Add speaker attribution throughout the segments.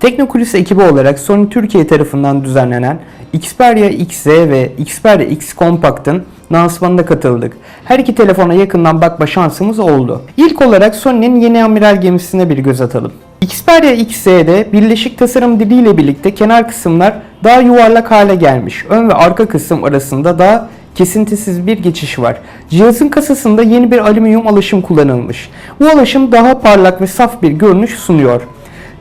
Speaker 1: Teknokulis ekibi olarak Sony Türkiye tarafından düzenlenen Xperia XZ ve Xperia X Compact'ın lansmanına katıldık. Her iki telefona yakından bakma şansımız oldu. İlk olarak Sony'nin yeni amiral gemisine bir göz atalım. Xperia XZ'de birleşik tasarım diliyle birlikte kenar kısımlar daha yuvarlak hale gelmiş. Ön ve arka kısım arasında daha kesintisiz bir geçiş var. Cihazın kasasında yeni bir alüminyum alaşım kullanılmış. Bu alaşım daha parlak ve saf bir görünüş sunuyor.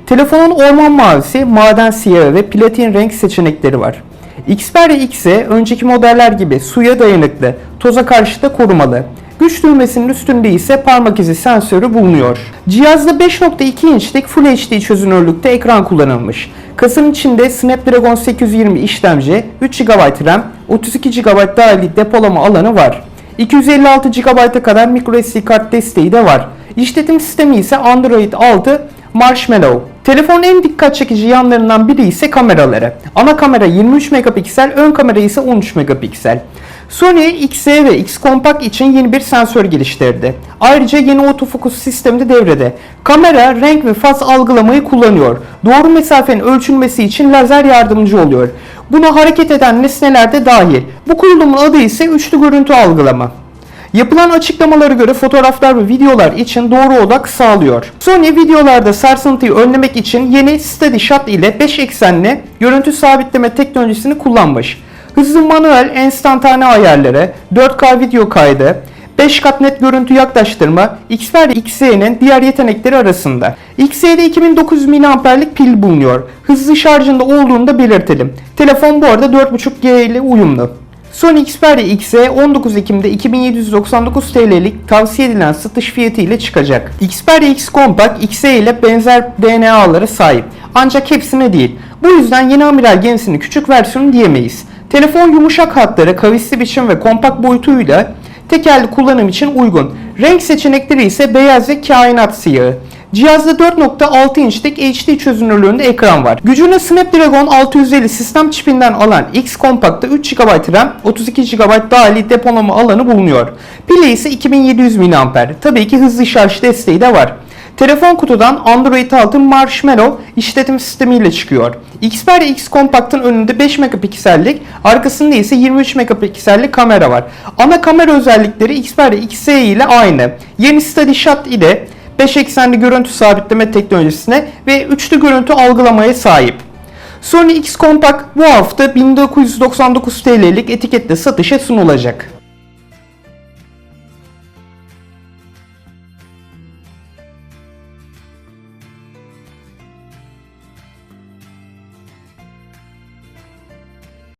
Speaker 1: Telefonun orman mavisi, maden siyahı ve platin renk seçenekleri var. Xperia X ise önceki modeller gibi suya dayanıklı, toza karşı da korumalı. Güç düğmesinin üstünde ise parmak izi sensörü bulunuyor. Cihazda 5.2 inçlik Full HD çözünürlükte ekran kullanılmış. Kasanın içinde Snapdragon 820 işlemci, 3 GB RAM, 32 GB dahili depolama alanı var. 256 GB'a kadar microSD kart desteği de var. İşletim sistemi ise Android 6 Marshmallow. Telefonun en dikkat çekici yanlarından biri ise kameraları. Ana kamera 23 megapiksel, ön kamera ise 13 megapiksel. Sony XZ ve X Compact için yeni bir sensör geliştirdi. Ayrıca yeni otofokus sistemi de devrede. Kamera renk ve faz algılamayı kullanıyor. Doğru mesafenin ölçülmesi için lazer yardımcı oluyor. Buna hareket eden nesneler de dahil. Bu kurulumun adı ise üçlü görüntü algılama. Yapılan açıklamalara göre fotoğraflar ve videolar için doğru odak sağlıyor. Sony videolarda sarsıntıyı önlemek için yeni Steady ile 5 eksenli görüntü sabitleme teknolojisini kullanmış. Hızlı manuel enstantane ayarları, 4K video kaydı, 5 kat net görüntü yaklaştırma Xperia XZ'nin diğer yetenekleri arasında. XZ'de 2900 mAh'lik pil bulunuyor. Hızlı şarjında olduğunu da belirtelim. Telefon bu arada 4.5G ile uyumlu. Sony Xperia X 19 Ekim'de 2799 TL'lik tavsiye edilen satış fiyatı ile çıkacak. Xperia X Compact XE ile benzer DNA'lara sahip. Ancak hepsine değil. Bu yüzden yeni amiral gemisinin küçük versiyonu diyemeyiz. Telefon yumuşak hatları, kavisli biçim ve kompakt boyutuyla tekerli kullanım için uygun. Renk seçenekleri ise beyaz ve kainat siyahı. Cihazda 4.6 inçlik HD çözünürlüğünde ekran var. Gücünü Snapdragon 650 sistem çipinden alan X Compact'ta 3 GB RAM, 32 GB dahili depolama alanı bulunuyor. Pili ise 2700 mAh. Tabii ki hızlı şarj desteği de var. Telefon kutudan Android 6 Marshmallow işletim sistemiyle çıkıyor. Xperia X Compact'ın önünde 5 megapiksellik, arkasında ise 23 megapiksellik kamera var. Ana kamera özellikleri Xperia XZ ile aynı. Yeni Steady Shot ile 5 eksenli görüntü sabitleme teknolojisine ve üçlü görüntü algılamaya sahip. Sony X Compact bu hafta 1999 TL'lik etiketle satışa sunulacak.